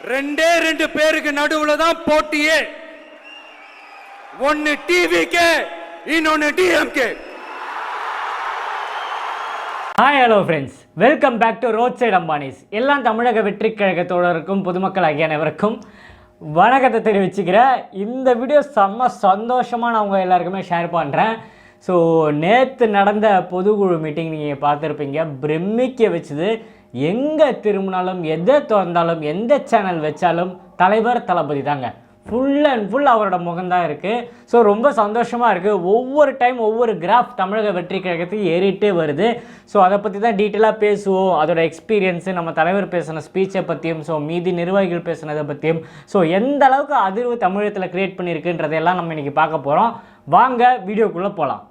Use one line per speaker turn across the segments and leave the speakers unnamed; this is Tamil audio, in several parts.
ரெண்டே ரெண்டு பேருக்கு நடுவுல தான் போட்டியே. ஒன்னு டிவிகே இன்னொன்னு DMK
hi hello friends welcome back to road side Ambanis எல்லாம் தமிழக வெற்றி கழகத்தோடருக்கும் பொதுமக்கள் ஆகிய அனைவருக்கும் வணக்கத்தை தெரிவிச்சுக்கிறேன் இந்த வீடியோ செம்ம சந்தோஷமாக நான் உங்கள் எல்லாருக்குமே ஷேர் பண்ணுறேன் ஸோ நேற்று நடந்த பொதுக்குழு மீட்டிங் நீங்கள் பார்த்துருப்பீங்க. பிரமிக்க வச்சுது எங்கே திரும்பினாலும் எதை திறந்தாலும் எந்த சேனல் வச்சாலும் தலைவர் தளபதி தாங்க. ஃபுல் அண்ட் ஃபுல் அவரோட முகம்தான் இருக்குது ஸோ ரொம்ப சந்தோஷமாக இருக்குது ஒவ்வொரு டைம் ஒவ்வொரு கிராஃப் தமிழக வெற்றி கழகத்துக்கு ஏறிட்டே வருது. ஸோ அதை பற்றி தான் டீட்டெயிலாக பேசுவோம். அதோட எக்ஸ்பீரியன்ஸு நம்ம தலைவர் பேசின ஸ்பீச்சை பற்றியும் ஸோ மீதி நிர்வாகிகள் பேசினதை பற்றியும் ஸோ எந்த அளவுக்கு அதிர்வு தமிழகத்தில் க்ரியேட் பண்ணியிருக்குன்றதையெல்லாம் நம்ம இன்றைக்கி பார்க்க போகிறோம் வாங்க வீடியோக்குள்ளே போகலாம்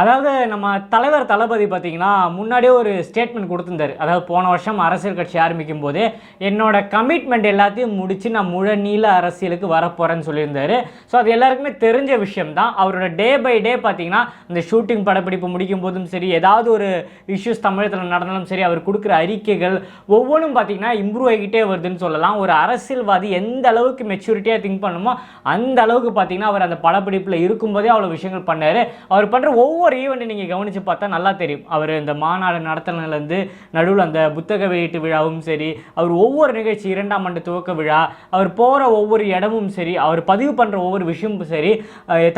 அதாவது நம்ம தலைவர் தளபதி பார்த்திங்கன்னா முன்னாடியே ஒரு ஸ்டேட்மெண்ட் கொடுத்துருந்தாரு. அதாவது போன வருஷம் அரசியல் கட்சி ஆரம்பிக்கும் போது என்னோட கமிட்மெண்ட் எல்லாத்தையும் முடித்து நான் முழ நீள அரசியலுக்கு வரப்போகிறேன்னு சொல்லியிருந்தார். ஸோ அது எல்லாருக்குமே தெரிஞ்ச விஷயம் தான் அவரோட டே பை டே பார்த்தீங்கன்னா இந்த ஷூட்டிங் படப்பிடிப்பு முடிக்கும் போதும் சரி ஏதாவது ஒரு இஷ்யூஸ் தமிழகத்தில் நடந்தாலும் சரி அவர் கொடுக்குற அறிக்கைகள் ஒவ்வொன்றும் பார்த்தீங்கன்னா இம்ப்ரூவ் ஆகிக்கிட்டே வருதுன்னு சொல்லலாம். ஒரு அரசியல்வாதி எந்த அளவுக்கு மெச்சூரிட்டியாக திங்க் பண்ணுமோ அந்த அளவுக்கு பார்த்திங்கன்னா அவர் அந்த படப்பிடிப்பில் இருக்கும்போதே அவ்வளோ விஷயங்கள் பண்ணார். அவர் பண்ணுற ஒவ்வொரு ஈவெண்ட்டை நீங்கள் கவனித்து பார்த்தா நல்லா தெரியும். அவர் இந்த மாநாடு நடத்தினதுலேருந்து நடுவில் அந்த புத்தக வெளியீட்டு விழாவும் சரி அவர் ஒவ்வொரு நிகழ்ச்சி இரண்டாம் ஆண்டு துவக்க விழா அவர் போகிற ஒவ்வொரு இடமும் சரி அவர் பதிவு பண்ணுற ஒவ்வொரு விஷயமும் சரி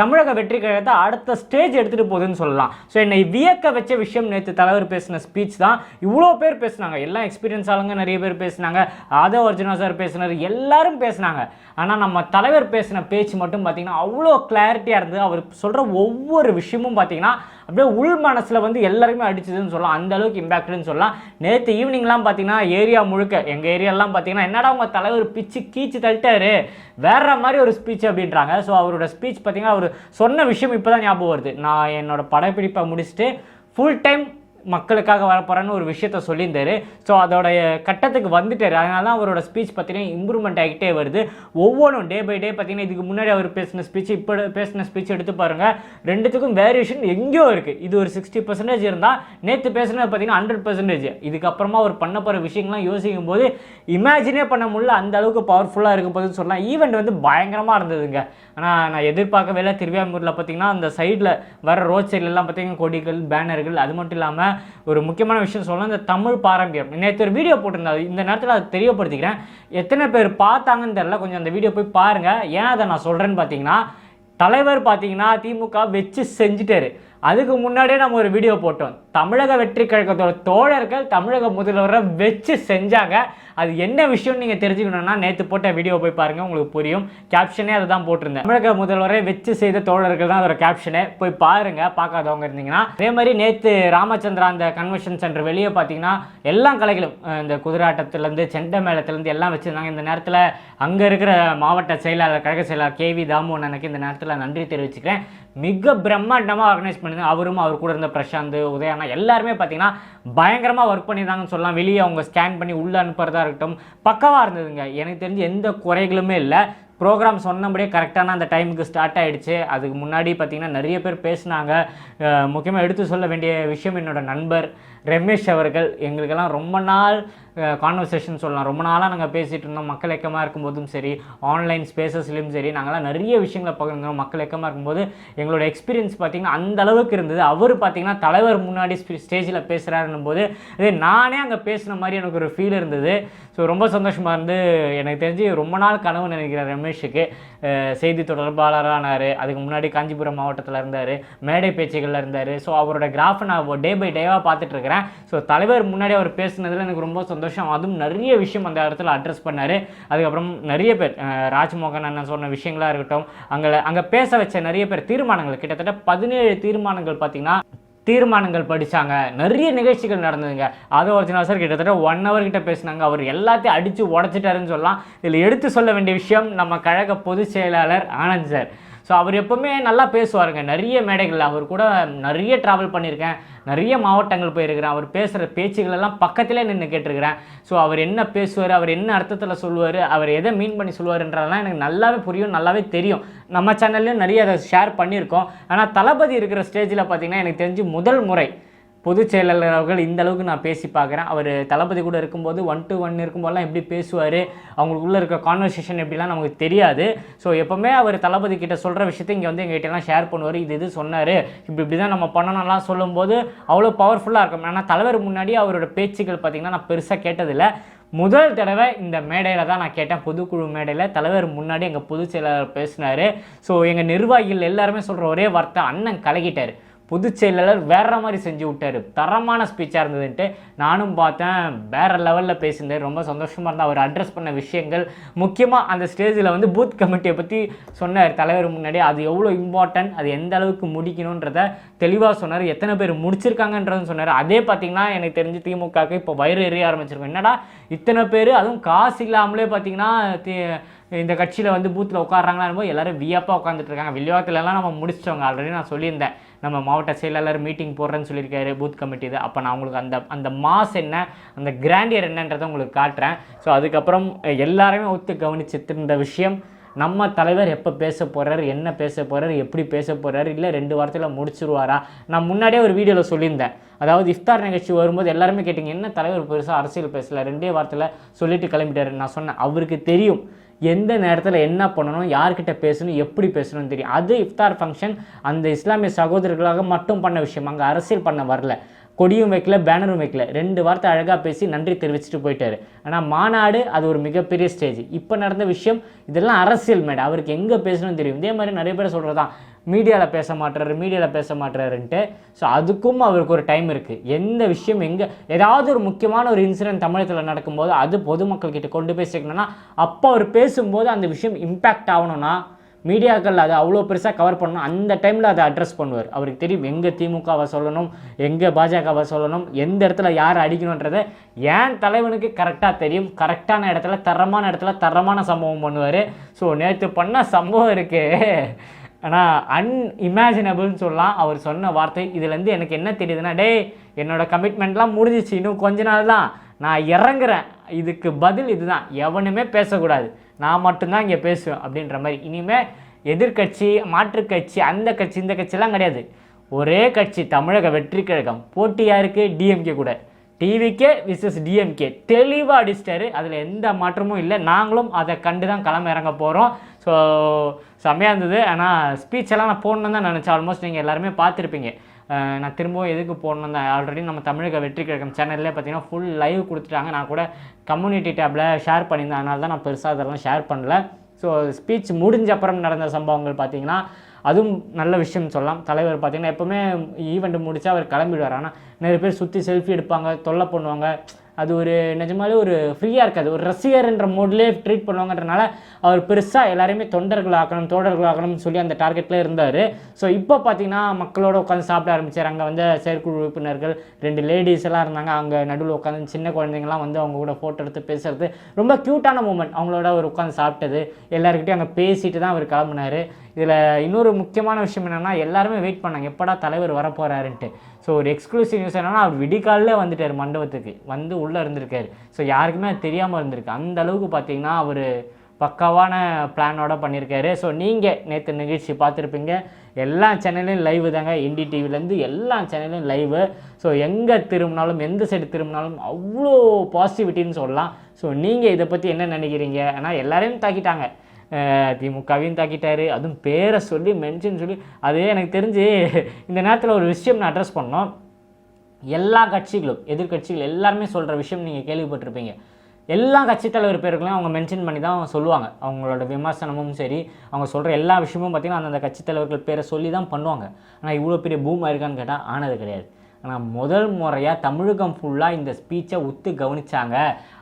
தமிழக வெற்றி கழகத்தை அடுத்த ஸ்டேஜ் எடுத்துகிட்டு போகுதுன்னு சொல்லலாம். ஸோ என்னை வியக்க வச்ச விஷயம் நேற்று தலைவர் பேசின ஸ்பீச் தான். இவ்வளோ பேர் பேசுனாங்க. எல்லாம் எக்ஸ்பீரியன்ஸ் ஆளுங்க நிறைய பேர் பேசுனாங்க. ஆதவ் அர்ஜுனா சார் பேசினார் எல்லாரும் பேசுனாங்க. ஆனால் நம்ம தலைவர் பேசின பேச்சு மட்டும் பார்த்தீங்கன்னா அவ்வளோ கிளாரிட்டியாக இருந்தது. அவர் சொல்கிற ஒவ்வொரு விஷயமும் பார்த்திங்கன்னா அப்படியே உள் மனசில் வந்து எல்லாருமே அடிச்சதுன்னு சொல்லலாம். அந்த அளவுக்கு இம்பாக்ட்னு சொல்லலாம். நேற்று ஈவினிங்லாம் பார்த்தீங்கன்னா ஏரியா முழுக்க எங்கள் ஏரியாலாம் பார்த்தீங்கன்னா என்னடா உங்கள் தலைவர் பிச்சு கீச்சு தள்ளிட்டாரு? வேற மாதிரி ஒரு ஸ்பீச் அப்படின்றாங்க. ஸோ அவரோட ஸ்பீச் பார்த்தீங்கன்னா அவர் சொன்ன விஷயம் இப்போ தான் ஞாபகம் வருது. நான் என்னோட படப்பிடிப்பை முடிச்சுட்டு ஃபுல் டைம் மக்களுக்காக வரப்போகிறேன்னு ஒரு விஷயத்த சொல்லியிருந்தாரு. ஸோ அதோடைய கட்டத்துக்கு வந்துட்டார். அதனால தான் அவரோட ஸ்பீச் பார்த்தீங்கன்னா இம்ப்ரூவ்மெண்ட் ஆகிட்டே வருது. ஒவ்வொன்றும் டே பை டே பார்த்தீங்கன்னா இதுக்கு முன்னாடி அவர் பேசின ஸ்பீச் இப்போ பேசின ஸ்பீச் எடுத்து பாருங்கள் ரெண்டுத்துக்கும் வேரியேஷன் எங்கேயோ இருக்குது இது ஒரு சிக்ஸ்டி பர்சன்டேஜ் இருந்தால் நேற்று பேசினது பார்த்தீங்கன்னா ஹண்ட்ரட் பர்சன்டேஜ் இதுக்கப்புறமா அவர் பண்ண போகிற விஷயங்கள்லாம் யோசிக்கும் போது இமேஜினே பண்ண முடியல. அந்த அளவுக்கு பவர்ஃபுல்லாக இருக்கும் போதுன்னு சொல்லலாம். ஈவெண்ட் வந்து பயங்கரமாக இருந்ததுங்க. ஆனால் நான் எதிர்பார்க்கவே இல்லை. திருவியாமூரில் பார்த்தீங்கன்னா அந்த சைடில் வர ரோட் சைட்லலாம் பார்த்தீங்கன்னா கொடிகள் பேனர்கள் அது மட்டும் இல்லாமல் ஒரு முக்கியமான விஷயம் சொல்லலாம் இந்த தமிழ் பாரம்பரியம். நேற்று ஒரு வீடியோ போட்டிருந்தாரு இந்த நேரத்தில் அதை தெரியப்படுத்திக்கிறேன். எத்தனை பேர் பார்த்தாங்கன்னு தெரில கொஞ்சம் அந்த வீடியோ போய் பாருங்கள் ஏன் அதை நான் சொல்கிறேன்னு பார்த்தீங்கன்னா தலைவர் பார்த்தீங்கன்னா திமுக வச்சு செஞ்சுட்டாரு. அதுக்கு முன்னாடியே நம்ம ஒரு வீடியோ போட்டோம். தமிழக வெற்றி கழகத்தோட தோழர்கள் தமிழக முதல்வரை வச்சு செஞ்சாங்க. அது என்ன விஷயம்னு நீங்கள் தெரிஞ்சுக்கணும்னா நேற்று போட்ட வீடியோ போய் பாருங்கள் உங்களுக்கு புரியும். கேப்ஷனே அதை தான் போட்டிருந்தேன். தமிழக முதல்வரை வச்சு செய்த தோழர்கள் தான் அதோட கேப்ஷனே போய் பாருங்கள் பார்க்காதவங்க இருந்தீங்கன்னா. அதே மாதிரி நேற்று ராமச்சந்திரா அந்த கன்வென்ஷன் சென்டர் வெளியே பார்த்தீங்கன்னா எல்லா கலைகளும் இந்த குதிராட்டத்துலேருந்து செண்டை மேளத்துலேருந்து எல்லாம் வச்சுருந்தாங்க. இந்த நேரத்தில் அங்கே இருக்கிற மாவட்ட செயலாளர் கழக செயலாளர் கேவி தாமு எனக்கு இந்த நேரத்தில் நன்றி தெரிவிச்சுக்கிறேன். மிக பிரம்மாண்டமாக ஆர்கனைஸ் பண்ணிருந்தாங்க அவரும் அவர் கூட இருந்த பிரசாந்த் உதயானா எல்லாருமே பார்த்தீங்கன்னா பயங்கரமாக ஒர்க் பண்ணியிருந்தாங்கன்னு சொல்லலாம். வெளியே அவங்க ஸ்கேன் பண்ணி உள்ளே அனுப்புறதா இருக்கட்டும் பக்கவாக இருந்ததுங்க. எனக்கு தெரிஞ்சு எந்த குறைகளுமே இல்லை. ப்ரோக்ராம் சொன்னபடியே கரெக்டான அந்த டைமுக்கு ஸ்டார்ட் ஆகிடுச்சு அதுக்கு முன்னாடி பார்த்திங்கன்னா நிறைய பேர் பேசினாங்க. முக்கியமாக எடுத்து சொல்ல வேண்டிய விஷயம் என்னோட நண்பர் ரமேஷ் அவர்கள். எங்களுக்கெல்லாம் ரொம்ப நாள் கான்வர்சேஷன் சொல்லலாம். ரொம்ப நாளாக நாங்கள் பேசிகிட்டு இருந்தோம். மக்கள் இயக்கமாக இருக்கும்போதும் சரி ஆன்லைன் ஸ்பேசஸ்லேயும் சரி நாங்கள்லாம் நிறைய விஷயங்களை பகிர்ந்தோம் மக்கள் இயக்கமாக இருக்கும்போது எங்களோட எக்ஸ்பீரியன்ஸ் பார்த்திங்கன்னா அந்த அளவுக்கு இருந்தது. அவர் பார்த்திங்கன்னா தலைவர் முன்னாடி ஸ்டேஜில் பேசுகிறாருன்னும் போது அதே நானே அங்கே பேசின மாதிரி எனக்கு ஒரு ஃபீல் இருந்தது. ஸோ ரொம்ப சந்தோஷமாக இருந்து எனக்கு தெரிஞ்சு ரொம்ப நாள் கனவு நினைக்கிறேன் ரமேஷுக்கு செய்தி தொடர்பாளரானார். அதுக்கு முன்னாடி காஞ்சிபுரம் மாவட்டத்தில் இருந்தார். மேடை பேச்சுகளில் இருந்தார். ஸோ அவரோட கிராஃபை நான் டே பை டேவாக பார்த்துட்ருக்கிறேன். ஸோ தலைவர் முன்னாடி அவர் பேசுனதில் எனக்கு ரொம்ப சந்தோஷம். அதுவும் நிறைய விஷயம் அந்த இடத்துல அட்ரஸ் பண்ணார். அதுக்கப்புறம் நிறைய பேர் ராஜ்மோகன் அண்ணன் சொன்ன விஷயங்களாக இருக்கட்டும் அங்கே அங்கே பேச வச்ச நிறைய பேர் தீர்மானங்கள். கிட்டத்தட்ட பதினேழு தீர்மானங்கள் பார்த்தீங்கன்னா தீர்மானங்கள் படித்தாங்க நிறைய நிகழ்ச்சிகள் நடந்ததுங்க. அது ஒரிஜினல் சார் கிட்டத்தட்ட ஒன் ஹவர் கிட்ட பேசினாங்க. அவர் எல்லாத்தையும் அடித்து உடச்சிட்டாருன்னு சொல்லலாம். இதில் எடுத்து சொல்ல வேண்டிய விஷயம் நம்ம கழக பொதுச் செயலாளர் ஆனந்த் சார் ஸோ அவர் எப்பவுமே நல்லா பேசுவாருங்க. நிறைய மேடைகள் அவர் கூட நிறைய ட்ராவல் பண்ணியிருக்கேன் நிறைய மாவட்டங்கள் போயிருக்கிறேன். அவர் பேசுகிற பேச்சுகள் எல்லாம் பக்கத்திலே நின்று கேட்டிருக்கிறேன். ஸோ அவர் என்ன பேசுவார் அவர் என்ன அர்த்தத்தில் சொல்லுவார் அவர் எதை மீன் பண்ணி சொல்லுவாருன்றதெல்லாம் எனக்கு நல்லாவே புரியும் நல்லாவே தெரியும். நம்ம சேனல்லையும் நிறைய அதை ஷேர் பண்ணியிருக்கோம். ஆனால் தளபதி இருக்கிற ஸ்டேஜில் பார்த்தீங்கன்னா எனக்கு தெரிஞ்சு முதல் முறை பொதுச் செயலாளர் அவர்கள் இந்த அளவுக்கு நான் பேசி பார்க்குறேன். அவர் தளபதி கூட இருக்கும்போது ஒன் டு ஒன் இருக்கும்போதெல்லாம் எப்படி பேசுவார் அவங்களுக்குள்ளே இருக்க கான்வர்சேஷன் எப்படிலாம் நமக்கு தெரியாது. ஸோ எப்போவுமே அவர் தளபதி கிட்ட சொல்கிற விஷயத்தை இங்கே வந்து எங்ககிட்டலாம் ஷேர் பண்ணுவார். இது இது சொன்னார். இப்படி இப்படி தான் நம்ம பண்ணணும்லாம் சொல்லும்போது அவ்வளோ பவர்ஃபுல்லாக இருக்கும். ஆனால் தலைவர் முன்னாடி அவரோட பேச்சுக்கள் பார்த்திங்கன்னா நான் பெருசாக கேட்டதில்லை. முதல் தடவை இந்த மேடையில் தான் நான் கேட்டேன். பொதுக்குழு மேடையில் தலைவர் முன்னாடி எங்கள் பொதுச் செயலாளர் பேசினார். ஸோ எங்கள் நிர்வாகிகள் எல்லாருமே சொல்கிற ஒரே வார்த்தை அண்ணன் கலகிட்டார். பொதுச் செயலாளர் வேற மாதிரி செஞ்சு விட்டார். தரமான ஸ்பீச்சாக இருந்ததுன்ட்டு நானும் பார்த்தேன். வேற லெவலில் பேசியிருந்தார் ரொம்ப சந்தோஷமாக இருந்தால் அவர் அட்ரஸ் பண்ண விஷயங்கள். முக்கியமாக அந்த ஸ்டேஜில் வந்து பூத் கமிட்டியை பற்றி சொன்னார். தலைவர் முன்னாடி அது எவ்வளோ இம்பார்ட்டன்ட் அது எந்த அளவுக்கு முடிக்கணுன்றத தெளிவாக சொன்னார். எத்தனை பேர் முடிச்சிருக்காங்கன்றதும் சொன்னார். அதே பார்த்தீங்கன்னா எனக்கு தெரிஞ்சு திமுகவுக்கு இப்போ வயிறு எறிய ஆரம்பிச்சிருக்கோம். என்னடா இத்தனை பேர்? அதுவும் காசு இல்லாமலே பார்த்தீங்கன்னா தி- இந்த கட்சியில் வந்து பூத்தில் உட்காடுறாங்களான்னு போது எல்லாரும் வியப்பாக உட்காந்துட்டு இருக்காங்க. வில்லிவாத்திலலாம் நம்ம முடிச்சிட்டோங்க. ஆல்ரெடி நான் சொல்லியிருந்தேன். நம்ம மாவட்ட செயலாளர் மீட்டிங் போடுறேன்னு சொல்லியிருக்காரு பூத் கமிட்டி இது அப்போ நான் உங்களுக்கு அந்த அந்த மாஸ் என்ன அந்த கிராண்டியர் என்னன்றதை உங்களுக்கு காட்டுறேன். ஸோ அதுக்கப்புறம் எல்லாருமே ஒத்து கவனிச்சுட்டு இருந்த விஷயம் நம்ம தலைவர் எப்போ பேச போகிறார் என்ன பேச போகிறார் எப்படி பேச போகிறார் இல்லை ரெண்டு வாரத்தில் முடிச்சிருவாரா? நான் முன்னாடியே ஒரு வீடியோவில் சொல்லியிருந்தேன். அதாவது இஃப்தார் நிகழ்ச்சி வரும்போது எல்லாருமே கேட்டிங்க என்ன தலைவர் பெருசாக அரசியல் பேசலை? ரெண்டே வாரத்தில் சொல்லிட்டு கிளம்பிட்டாரு. நான் சொன்னேன் அவருக்கு தெரியும். எந்த நேரத்தில் என்ன பண்ணணும் யார்கிட்ட பேசணும் எப்படி பேசணும்னு தெரியும். அது இஃப்தார் ஃபங்க்ஷன் அந்த இஸ்லாமிய சகோதரர்களாக மட்டும் பண்ண விஷயம். அங்கே அரசியல் பண்ண வரல. கொடியும் வைக்கல பேனரும் வைக்கல. ரெண்டு வார்த்தை அழகாக பேசி நன்றி தெரிவிச்சுட்டு போயிட்டாரு. ஆனால் மாநாடு அது ஒரு மிகப்பெரிய ஸ்டேஜ் இப்போ நடந்த விஷயம் இதெல்லாம் அரசியல் மேடை. அவருக்கு எங்கே பேசணும்னு தெரியும். இதே மாதிரி நிறைய பேர் சொல்கிறதான் மீடியாவில் பேச மாட்டுறாரு மீடியாவில் பேச மாட்டுறாருன்ட்டு ஸோ அதுக்கும் அவருக்கு ஒரு டைம் இருக்குது எந்த விஷயம் எங்கே ஏதாவது ஒரு முக்கியமான ஒரு இன்சிடென்ட் தமிழகத்தில் நடக்கும்போது அது பொதுமக்கள்கிட்ட கொண்டு போய் சேர்க்கணும்னா அப்போ அவர் பேசும்போது அந்த விஷயம் இம்பேக்ட் ஆகணும்னா மீடியாக்கள் அதை அவ்வளோ பெருசாக கவர் பண்ணணும் அந்த டைமில் அதை அட்ரஸ் பண்ணுவார். அவருக்கு தெரியும் எங்கே திமுகவை சொல்லணும் எங்கே பாஜகவை சொல்லணும் எந்த இடத்துல யார் அடிக்கணுன்றதை ஏன் தலைவனுக்கு கரெக்டாக தெரியும். கரெக்டான இடத்துல தரமான இடத்துல தரமான சம்பவம் பண்ணுவார். ஸோ நேற்று பண்ண சம்பவம் இருக்குது ஆனால் அன்இமேஜினபிள்னு சொல்லலாம். அவர் சொன்ன வார்த்தை இதுலேருந்து எனக்கு என்ன தெரியுதுன்னா டேய் என்னோட கமிட்மெண்ட்லாம் முடிஞ்சிச்சு. இன்னும் கொஞ்ச நாள் தான். நான் இறங்குறேன். இதுக்கு பதில் இதுதான். எவனுமே பேசக்கூடாது. நான் மட்டும்தான் இங்கே பேசுவேன். அப்படின்ற மாதிரி. இனிமேல் எதிர்க்கட்சி மாற்றுக் கட்சி அந்த கட்சி இந்த கட்சிலாம் கிடையாது. ஒரே கட்சி தமிழக வெற்றி கழகம் போட்டியாக இருக்குது டிஎம்கே கூட. டிவிக்கே விசஸ் டிஎம்கே தெளிவாக அடிச்சிட்டாரு. அதில் எந்த மாற்றமும் இல்லை. நாங்களும் அதை கண்டு தான் களம் இறங்க போகிறோம் ஸோ செம்மையாக இருந்தது. ஆனால் ஸ்பீச்செல்லாம் நான் போடணுன்னு தான் நினச்சேன். ஆல்மோஸ்ட் நீங்கள் எல்லாருமே பார்த்துருப்பீங்க. நான் திரும்பவும் எதுக்கு போடணும் தான். ஆல்ரெடி நம்ம தமிழக வெற்றி கழகம் சேனல்லே பார்த்தீங்கன்னா ஃபுல் லைவ் கொடுத்துட்டாங்க. நான் கூட கம்யூனிட்டி டேப்பில் ஷேர் பண்ணியிருந்தேன். அதனால தான் நான் பெருசாக அதெல்லாம் ஷேர் பண்ணல. ஸோ ஸ்பீச் முடிஞ்ச அப்புறம் நடந்த சம்பவங்கள் பார்த்தீங்கன்னா அதுவும் நல்ல விஷயம் சொல்லலாம். தலைவர் பார்த்தீங்கன்னா எப்போவுமே ஈவெண்ட் முடித்தா அவர் கிளம்பிடுவார். ஆனால் நிறைய பேர் சுற்றி செல்ஃபி எடுப்பாங்க தொல்லை பண்ணுவாங்க. அது ஒரு நிஜமாலே ஒரு ஃப்ரீயாக இருக்காது. ஒரு ரசிகர்ன்ற மோட்லேயே ட்ரீட் பண்ணுவாங்கன்றனால அவர் பெருசாக எல்லாரையுமே தொண்டர்களாகணும் ஆக்கணும் சொல்லி அந்த டார்கெட்டில் இருந்தார். ஸோ இப்போ பார்த்தீங்கன்னா மக்களோட உட்காந்து சாப்பிட ஆரம்பிச்சார். அங்கே வந்து செயற்குழு உறுப்பினர்கள் ரெண்டு லேடிஸ் எல்லாம் இருந்தாங்க. அங்கே நடுவில் உட்காந்து சின்ன குழந்தைங்கலாம் வந்து அவங்க கூட ஃபோட்டோ எடுத்து பேசுறது ரொம்ப க்யூட்டான மூமெண்ட் அவங்களோட அவர் உட்காந்து சாப்பிட்டது. எல்லாருக்கிட்டையும் அங்கே பேசிட்டு தான் அவர் கிளம்புனார். இதில் இன்னொரு முக்கியமான விஷயம் என்னென்னா எல்லாருமே வெயிட் பண்ணாங்க. எப்படா தலைவர் வரப்போகிறாருன்ட்டு ஸோ ஒரு எக்ஸ்க்ளூசிவ் நியூஸ் என்னன்னா அவர் விடிகாலில் வந்துட்டார் மண்டபத்துக்கு. வந்து உள்ளே இருந்திருக்காரு. ஸோ யாருக்குமே அது தெரியாமல் இருந்திருக்கு. அந்த அளவுக்கு பார்த்தீங்கன்னா அவர் பக்காவான பிளானோட பண்ணியிருக்காரு ஸோ நீங்கள் நேற்று நிகழ்ச்சி பார்த்துருப்பீங்க. எல்லா சேனல்லையும் லைவ் தாங்க. இண்டி டிவிலேருந்து எல்லா சேனல்லையும் லைவு ஸோ எங்கே திரும்பினாலும் எந்த சைடு திரும்பினாலும் அவ்வளோ பாசிட்டிவிட்டின்னு சொல்லலாம். ஸோ நீங்கள் இதை பற்றி என்ன நினைக்கிறீங்க? ஏன்னா எல்லாரையும் தாக்கிட்டாங்க. திமுகவையும் தாக்கிட்டாரு அதுவும் பேரை சொல்லி மென்ஷன் சொல்லி அது எனக்கு தெரிஞ்சு இந்த நேரத்தில் ஒரு விஷயம் நான் அட்ரஸ் பண்ணோம். எல்லா கட்சிகளும் எதிர்க்கட்சிகள் எல்லாருமே சொல்கிற விஷயம் நீங்கள் கேள்விப்பட்டிருப்பீங்க. எல்லா கட்சித் தலைவர் பேர்களையும் அவங்க மென்ஷன் பண்ணி தான் சொல்லுவாங்க. அவங்களோட விமர்சனமும் சரி அவங்க சொல்கிற எல்லா விஷயமும் பார்த்திங்கன்னா அந்தந்த கட்சித் தலைவர்கள் பேரை சொல்லி தான் பண்ணுவாங்க. ஆனால் இவ்வளோ பெரிய பூமாக இருக்கான்னு கேட்டால் ஆனது கிடையாது. ஆனால் முதல் முறையாக தமிழகம் ஃபுல்லாக இந்த ஸ்பீச்சை உத்து கவனித்தாங்க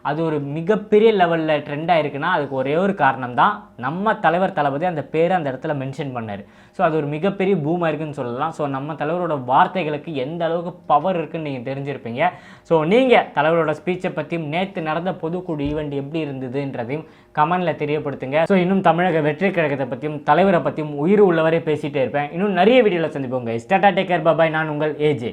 அது ஒரு மிகப்பெரிய லெவலில் ட்ரெண்டாக இருக்குன்னா அதுக்கு ஒரே ஒரு காரணம் தான் நம்ம தலைவர் தளபதி அந்த பேரை அந்த இடத்துல மென்ஷன் பண்ணார். ஸோ அது ஒரு மிகப்பெரிய பூமாக இருக்குன்னு சொல்லலாம். ஸோ நம்ம தலைவரோட வார்த்தைகளுக்கு எந்த அளவுக்கு பவர் இருக்குன்னு நீங்கள் தெரிஞ்சிருப்பீங்க. ஸோ நீங்கள் தலைவரோட ஸ்பீச்சை பற்றியும் நேற்று நடந்த பொதுக்குழு ஈவெண்ட் எப்படி இருந்ததுன்றதையும் கமெண்டில் தெரியப்படுத்துங்க. ஸோ இன்னும் தமிழக வெற்றி கழகத்தை பற்றியும் தலைவரை பற்றியும் உயிர் உள்ளவரே பேசிகிட்டே இருப்பேன். இன்னும் நிறைய வீடியோவில் சந்திப்போங்க ஸ்டாட்டா டேக் கேர் பாபாய் நான் உங்கள் ஏஜே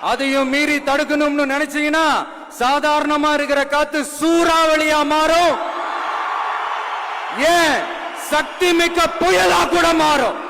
அதையும் மீறி தடுக்கணும்னு நினைச்சீங்கன்னா சாதாரணமா இருக்கிற காத்து சூறாவளியா மாறும். ஏன்? சக்தி மிக்க புயலா கூட மாறும்.